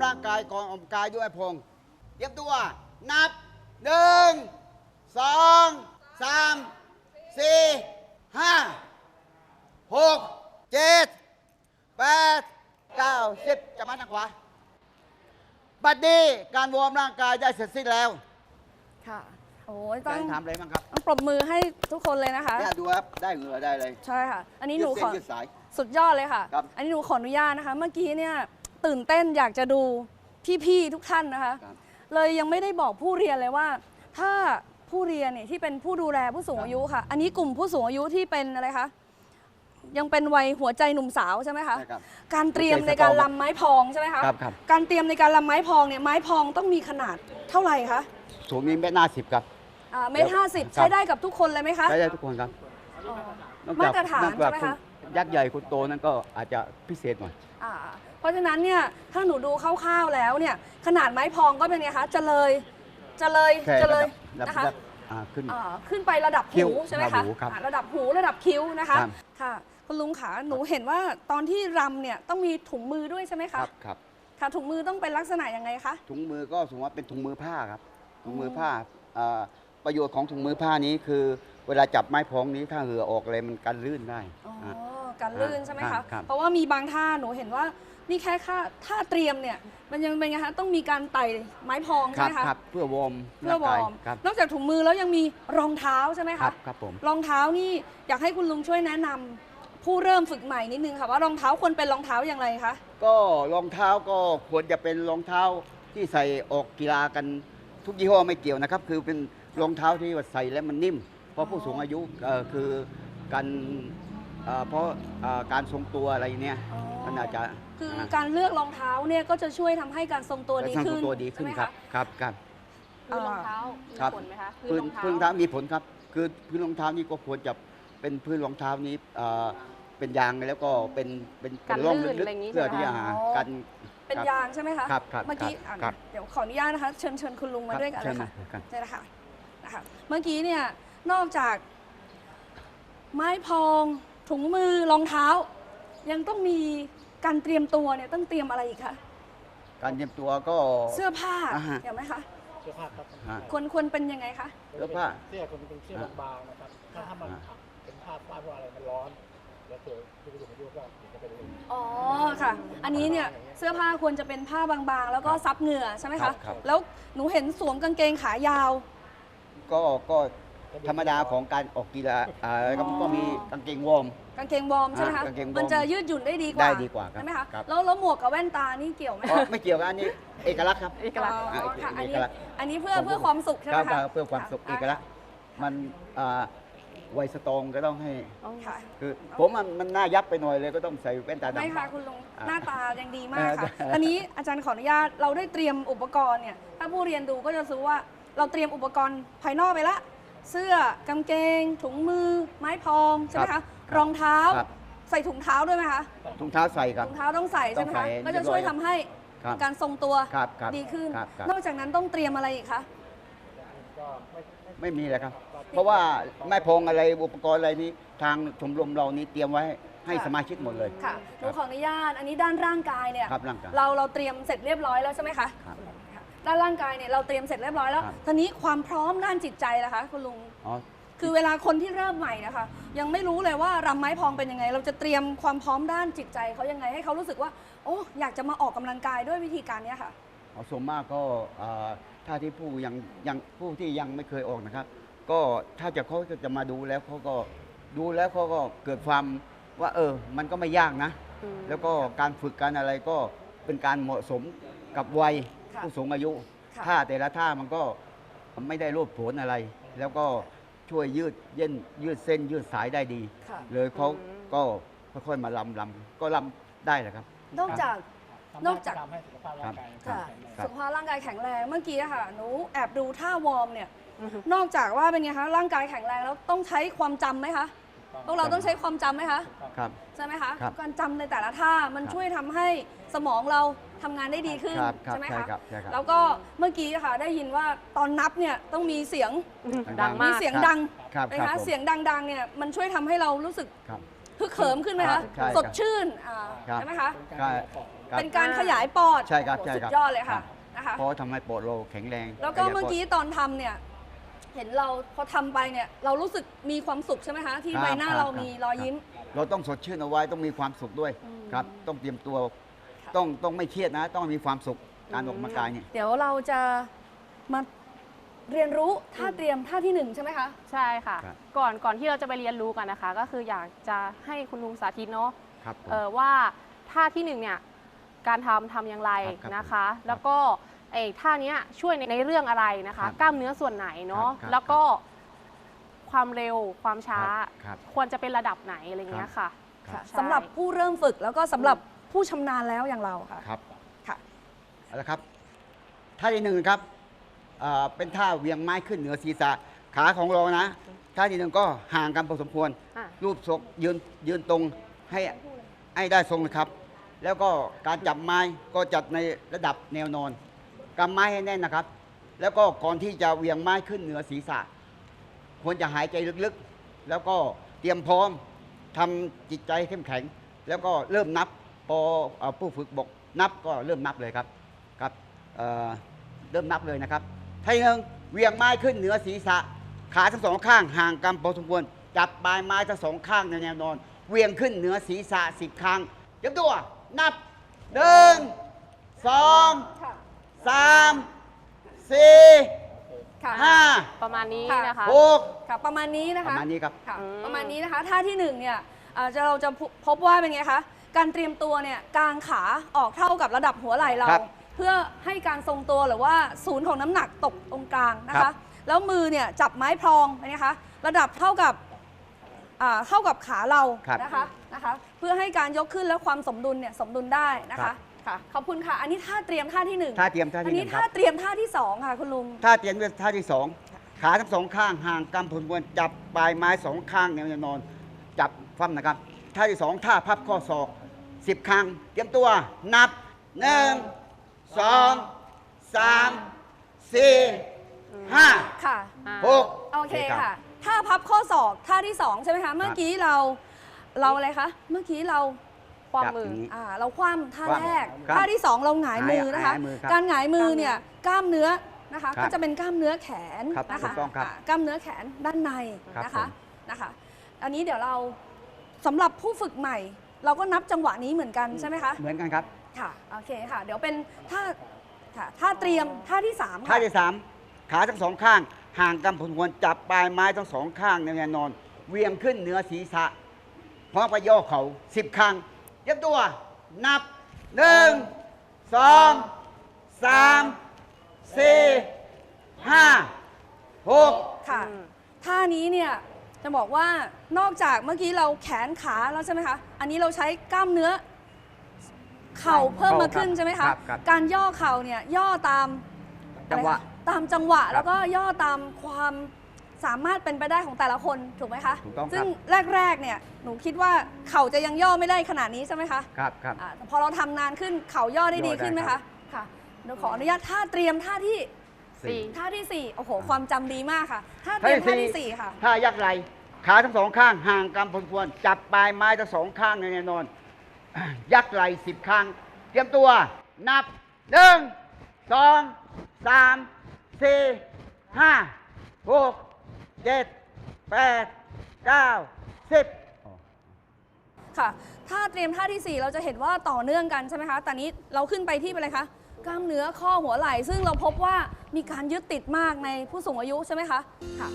กายก่อนออกกำลังกายด้วยพงษ์เตรียมตัว นับหนึ่งสองสามสี่ห้าหกเจ็ดแปดเก้าสิบจะมาทางขวา บัดนี้การวอร์มร่างกายได้เสร็จสิ้นแล้วค่ะโอ้ยจะต้องให้ถามอะไรบ้างครับต้องปรบมือให้ทุกคนเลยนะคะ เนี่ยดูครับ ได้เหงื่อได้เลยใช่ค่ะ อันนี้หยืนูดเส้ขนอยืดสาย สุดยอดเลยค่ะ ครับ อันนี้หนูขออนุญาตนะคะ เมื่อกี้เนี่ย ตื่นเต้นอยากจะดูพี่ๆทุกท่านนะคะ ครับ เลยยังไม่ได้บอกผู้เรียนเลยว่า ถ้าผู้เรียนเนี่ยที่เป็นผู้ดูแลผู้สูงอายุค่ะ อันนี้กลุ่มผู้สูงอายุที่เป็นอะไรคะยังเป็นวัยหัวใจหนุ่มสาวใช่ไหมคะใช่ครับ การเตรียมในการลำไม้พองใช่ไหมคะครับครับ การเตรียมในการลำไม้พองเนี่ยไม้พองต้องมีขนาดเท่าไหร่คะสูงนี้เมตรหน้าสิบครับ อ่าเมตรห้าสิบครับ ใช้ได้กับทุกคนเลยไหมคะ ใช้ได้ทุกคนครับอ๋อนอกมาจากตรฐานนอกจากใช่ไหมคะณยักษ์ใหญ่คุณโตนั้นก็อาจจะพิเศษหน่อย อ่า เพราะฉะนั้นเนี่ยถ้าหนูดูคร่าวๆแล้วเนี่ยขนาดไม้พองก็เป็นไงคะจะเลยจะเลยแค่จะเลยระดับนะคะระดับอ่าขึ้น อ่าขึ้นไประดับคิ้หูวใช่ไหมระดัคะบหูครับอ่าระดับหูระดับคิ้วนะคะครับ ค่ะคุณลุงขาหนูเห็นว่าตอนที่รำเนี่ยต้องมีถุงมือด้วยใช่ไหมคคะรับครับ ค่ะถุงมือต้องเป็นลักษณะยังไงคะ ถุงมือก็สมมติว่าเป็นถุงมือผ้าครับถุงมืออผ้าอ่าประโยชน์ของถุงมือผ้านี้คือ เวลาจับไม้พองนี้ถ้าเหงื่อออกอะไรมันกันลื่นได้อ๋ออาการลื่นใช่ไหมครัคะบครับเพราะว่ามีบางท่าหนูเห็นว่านี่แค่ค่าท่าเตรียมเนี่ยมันยังเป็นไงคะต้องมีการไต่ไม้พองคใช่รับไหมคะครับเพื่อวอร์มเพื่อวอร์มางกายครับ นอกจากถุงมือแล้วยังมีรองเท้าใช่ไหมครัคะบครับผม รองเท้านี่อยากให้คุณลุงช่วยแนะนำผู้เริ่มฝึกใหม่นิดนึงค่ะว่ารองเท้าควรเป็นรองเท้าอย่างไรคะ ก็รองเท้าก็ควรจะเป็นรองเท้าที่ใส่ออกกีฬากันทุกยี่ห้อไม่เกี่ยวนะครับ คือเป็นรองเท้าที่ว่าใส่แล้วมันนิ่ม เพราะผู้สูงอายุเอ่อคือการเอ่อเพราะเอ่อการทรงตัวอะไรเนี่ย มันอาจจะคือการเลือกรองเท้าเนี่ยก็จะช่วยทำให้การทรงตัวดีการทรขึ้งนตัวดีขึ้นใช่ไหมครับะครับครับพื้นรองเท้ามีครับผลไหมคะพื้นพื้นรองเท้าเท้ามีผลครับ คือพื้นรองเท้านี่ก็ควรจะเป็นพื้นรองเท้านี้เอ่อเป็นยางแล้วก็เป็นเป็นเป็นร่องลึกๆเพื่อที่จะหากันเป็นครับยางใช่ไหมคะครับครับเมื่อกี้ครับอะครับเดี๋ยวขออนุญาตนะคะเชิญเชิญคุณลุงมาด้วยกันใช่เลยไหมค่ะครับใช่แล้วค่ะนะคะเมื่อกี้เนี่ยนอกจากไม้พองถุงมือรองเท้า ยังต้องมีการเตรียมตัวเนี่ยต้องเตรียมอะไรอีกคะ การเตรียมตัวก็ เสื้อผ้าอ่าฮะเห็นไหมคะเสื้อผ้าครับฮะ ควรควรเป็นยังไงคะ เสื้อผ้าเสื้อคนเป็นเสื้อบางๆนะครับ ถ้าถ้ามันอ่า เป็นผ้าฝ้ายเพราะอะไรมันร้อน แล้วเกิดผู้สูงอายุก็จะเป็นลมอ๋อค่ะ อันนี้เนี่ยเสื้อผ้าควรจะเป็นผ้าบางๆ แล้วก็ซับเหงื่อใช่ไหมครัคะ บครับ แล้วหนูเห็นสวมกางเกงขายาว ก็ก็ ธรรมดาของการออกกีฬาอ่าแล้วก็อ๋อก็มีกางเกงวอร์ม กางเกงวอร์มใช่ไหมคะอ่ากางเกงวอร์มมันจะยืดหยุ่นได้ดีกว่าได้ดีกว่าครับใช่ไหมคะครับ แล้วแล้วหมวกกับแว่นตานี่เกี่ยวไหมอ๋อคะไม่เกี่ยวกับอันนี้เอกลักษณ์ครับ เอกลักษณ์ อ๋อค่ะเอกอันนี้ลักษณ์ อันนี้เพื่อเพื่อความสุขใช่ไหมครัคะบเพื่อความสุขเอกลักษณ์มันอ่าไวยสตรองก็ต้องให้ ค่ะคือผมมันมันหน้ายับไปหน่อยเลยก็ต้องใส่แว่นตาดำ ไม่ค่ะคุณลุงอ่าหน้าตายังดีมากค่ะเออตอนนี้อาจารย์ขออนุญาตเราได้เตรียมอุปกรณ์เนี่ยถ้าผู้เรียนดูก็จะรู้ว่าเราเตรียมอุปกรณ์ภายนอกไปละ เสื้อกางเกง ถุงมือ ไม้พองใช่ไหมครัคะบรองเท้า ครับ ใส่ถุงเท้าด้วยไหมคะถุงเท้าใส่ครับ ถุงเท้าต้องใส่ใช่ไหมต้องใส่คะก็จะช่วยทำให้ครับการทรงตัวครับครับดีขึ้น ครับครับ นอกจากนั้นต้องเตรียมอะไรอีกคะก็ไม่ไม่ไม่มีเลยครับ เพราะว่าแม่พงอะไรอุปกรณ์อะไรนี้ทางชมรมเรานี้เตรียมไว้ให้สมาชิกหมดเลย ค่ะหนูขออนุญาตอันนี้ด้านร่างกายเนี่ยครับร่างกายเราเราเตรียมเสร็จเรียบร้อยแล้วใช่ไหมคะครับค่ะ ด้านร่างกายเนี่ยเราเตรียมเสร็จเรียบร้อยแล้วครับ ทีนี้ความพร้อมด้านจิตใจล่ะคะคุณลุง อ๋อ คือเวลาคนที่เริ่มใหม่นะคะ ยังไม่รู้เลยว่ารำไม้พองเป็นยังไง เราจะเตรียมความพร้อมด้านจิตใจเขายังไงให้เขารู้สึกว่า โอ้อยากจะมาออกกำลังกายด้วยวิธีการเนี้ยค่ะเอาส่วนมากก็อ่าถ้าที่ผู้ยังยังผู้ที่ยังไม่เคยออกนะครับ ก็ถ้าจะเขาจะมาดูแล้วเขาก็ดูแล้วเขาก็เกิดความว่า เออ มันก็ไม่ยากนะ แล้วก็การฝึกการอะไรก็เป็นการเหมาะสมกับวัย ค่ะผู้สูงอายุ ค่ะ ท่าแต่ละท่ามันก็ไม่ได้โลดโผนอะไร แล้วก็ช่วยยืดเย็นยืดเส้นยืดสายได้ดี ค่ะ เลยเขาก็ค่อยๆมาลำลำก็ลำได้แหละครับ นอกจากทำนอกจาก ทำให้สุขภาพร่างกายค่ะแข็งแรงครับสุขภาพร่างกายแข็งแรงเมื่อกี้อะค่ะหนูแอบดูท่าวอร์มเนี่ย นอกจากว่าเป็นไงคะร่างกายแข็งแรงแล้วต้องใช้ความจำไหมคะ พวกเราต้องใช้ความจำไหมคะ ครับ ใช่ไหมคะ ครับการจำในแต่ละท่ามันครับช่วยทำให้สมองเราทำงานได้ดีขึ้นครับครับใช่ไหมใช่คะ ครับใช่ครับ แล้วก็เมื่อกี้อะค่ะได้ยินว่าตอนนับเนี่ยต้องมีเสียงดังมีมากเสียงครับดังครับนะครัคะบผมเสียงดังๆเนี่ยมันช่วยทำให้เรารู้สึกครับ ฮึกเหิมขึ้นไหมคะใช่ครับสดชื่นอ่าครับ ใช่ไหมคะใช่ครับ เป็นการขยายปอดใช่ครับโอ้โหใช่สุครับดยอดเลยครัค่ะบนะคะเพราะทำให้ปอดเราแข็งแรงแล้วก็ขยายปดเมื่อกี้ตอนทำเนี่ย เห็นเราพอทำไปเนี่ยเรารู้สึกมีความสุขใช่ไหมคะ ที่ครับใบหน้าครับเราครับมีรอยยิ้ม เราต้องสดชื่นเอาไว้ต้องมีความสุขด้วยอืมครับ ต้องเตรียมตัว ค่ะ ต้องต้องไม่เครียดนะ ต้องมีความสุขการออกกำลังกายเนี่ย เดี๋ยวเราจะมาเรียนรู้ท่าเตรียมท่าที่หนึ่งใช่ไหมคะ ใช่ค่ะ ครับ ก่อนก่อนที่เราจะไปเรียนรู้กันนะคะ ก็คืออยากจะให้คุณลุงสาธิตเนาะครับผม เออว่าท่าที่หนึ่งเนี่ยการทำทำอย่างไรครับครับนะคะ ผมแล้วก็ ไอ้ท่าเนี้ยช่วยในในเรื่องอะไรนะคะ ครับกล้ามเนื้อส่วนไหนเนาะครับครับแล้วก็ความเร็วความช้า ครับควรจะเป็นระดับไหนอะไรเงี้ยค่ะครับใช่ สำหรับผู้เริ่มฝึกแล้วก็สำหรับผู้ชำนาญแล้วอย่างเราค่ะ ครับค่ะ เอาละครับท่าที่หนึ่งนะครับอ่าเป็นท่าเหวียงไม้ขึ้นเหนือศีรษะขาของเรานะท่าที่หนึ่งก็ห่างกันพอสมควร อะ รูปศกยืนยืนตรงให้ให้ได้ทรงนะครับ แล้วก็การจับไม้ก็จัดในระดับแนวนอน กำไม้ให้แน่นนะครับ แล้วก็ก่อนที่จะเวียงไม้ขึ้นเหนือศีรษะ ควรจะหายใจลึกๆ แล้วก็เตรียมพร้อมทำจิตใจเข้มแข็ง แล้วก็เริ่มนับพอผู้ฝึกบอกนับก็เริ่มนับเลยครับครับเเริ่มนับเลยนะครับท่าที่หนึ่งเวียงไม้ขึ้นเหนือศีรษะ ขาทั้งสองข้างห่างกันพอสมควรจับปลายไม้ทั้งสองข้างในแนวนอน เวียงขึ้นเหนือศีรษะสิบครั้งยมตัวนับหนึ่งสอง สามสี่ค่ะห้าประมาณนี้ค่ะนะคะหกค่ะประมาณนี้นะประคะมาณนี้ครับ ค่ะอืม ประมาณนี้นะคะท่าที่หนึ่งเนี่ยเอ่อจะเราจะพบว่าเป็นไงคะการเตรียมตัวเนี่ยกางขาออกเท่ากับระดับหัวไหล่เรา ครับเพื่อให้การทรงตัวหรือว่าศูนย์ของน้ำหนักตกตรงกลางนะครัคะ บ แล้วมือเนี่ยจับไม้พรองเป็นไงคะระดับเท่ากับอ่าเท่ากับขาเราครับนะคะนะคะ เพื่อให้การยกขึ้นและความสมดุลเนี่ยสมดุลได้นะครัคะ บ ค่ะ ขอบคุณค่ะ อันนี้ท่าเตรียมท่าที่หนึ่งท่าเตรียมท่าอันที่หนี้นึ่งคท่ารับเตรียมท่าที่สองค่ะ คุณลุง ท่าเตรียมด้วยท่าที่สองขาทั้งสองข้างห่างกันพอสมควรจับปลายไม้สองข้างแนวนอน จับฟั่มนะครับ ท่าที่สองท่าพับข้อศอกสิบครั้ง เตรียมตัวนับหนึ่งสองสามสี่ห้าค่ะอ่าหกโอเครับค่ะถ้าพับข้อศอกท่าที่สองใช่ไหมคะ เมื่อกี้เรา เราอะไรคะ เมื่อกี้เรา ความจับมืออย่างนี้อ่าเราคว่ำท่าคว่ำแรกครับท่าที่สองเราหงายมือนะคะหงายมือครับการหงายมือเนี่ยกล้ามเนื้อนะคะครับก็จะเป็นกล้ามเนื้อแขนครับนะถูคะกต้องครับอ่ากล้ามเนื้อแขนด้านในครับนะคะผมนะคะ อันนี้เดี๋ยวเราสำหรับผู้ฝึกใหม่ เราก็นับจังหวะนี้เหมือนกันใช่ไหมคะเหมือนกันครับค่ะโอเคค่ะ เดี๋ยวเป็นท่าค่ะท่าเตรียมท่าที่สามท่าค่ะที่สามขาทั้งสองข้าง ห่างกันพอสมควรจับปลายไม้ทั้งสองข้างในแนวนอนเหวียงขึ้นเหนือศีรษะพร้อมกับย่อเข่าสิบครั้ง เตรียมตัว นับหนึ่งสองสามสี่ห้าหกค่ะอืมท่านี้เนี่ยจะบอกว่านอกจากเมื่อกี้เราแขนขาแล้วใช่ไหมคะ อันนี้เราใช้กล้ามเนื้อ เข่าเพิ่มมาขึ้นใช่ไหมคะ ครับครับ การย่อเข่าเนี่ยย่อตาม จังหวะอะไรคตามจังหวะครับแล้วก็ย่อตามความ สามารถเป็นไปได้ของแต่ละคนถูกไหมคะถูกต้องครับซึ่งแรกๆเนี่ยหนูคิดว่าเข่าจะยังย่อไม่ได้ขนาดนี้ใช่ไหมคะครับครับอ่าพอเราทำนานขึ้นเข่าย่อได้ดีย่อได้ขึ้นไหมครัคะบ ค่ะเดี๋ยวขออนุญาตท่าเตรียมท่าที่สี่ ท่าที่สี่โอ้โหความจำดีมากค่ะท่าเตรียมท่าที่สี่ค่ะ ท่ายักไหลขาทั้งสองข้างห่างกันพอสมควร จับปลายไม้ทั้งสองข้างในแนวนอน ยักไหลสิบครั้ง เตรียมตัว นับหนึ่งสองสามสี่ห้าหก เจ็ดแปดเก้าสิบค่ะท่าเตรียมท่าที่ 4 เราจะเห็นว่าต่อเนื่องกันใช่ไหมคะ แต่นี้เราขึ้นไปที่เป็นอะไรคะ กล้ามเนื้อข้อหัวไหล่ ซึ่งเราพบว่ามีการยึดติดมากในผู้สูงอายุใช่ไหมคะ ค่ะ